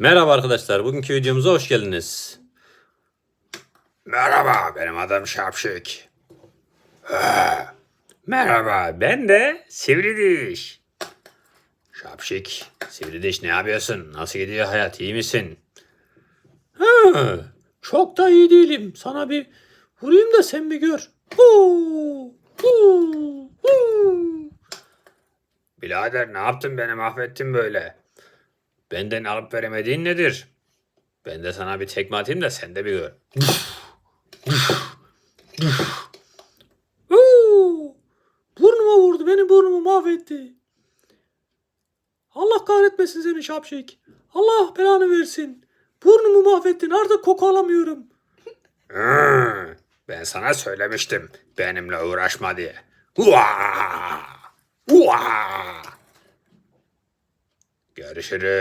Merhaba arkadaşlar, bugünkü videomuza hoş geldiniz. Merhaba, benim adım Şapşik. Merhaba, ben de Sivridiş. Şapşik, Sivridiş ne yapıyorsun? Nasıl gidiyor hayat, iyi misin? Çok da iyi değilim. Sana bir vurayım da sen bir gör. Huu. Birader ne yaptın beni mahvettin böyle? Benden alıp veremediğin nedir? Ben de sana bir tekme atayım da sen de bir gör. Burnuma vurdu, benim burnumu mahvetti. Allah kahretmesin seni şapşik. Allah belanı versin. Burnumu mahvettin, artık koku alamıyorum. Ben sana söylemiştim benimle uğraşma diye. Uaa! Uaa! Görüşürüz.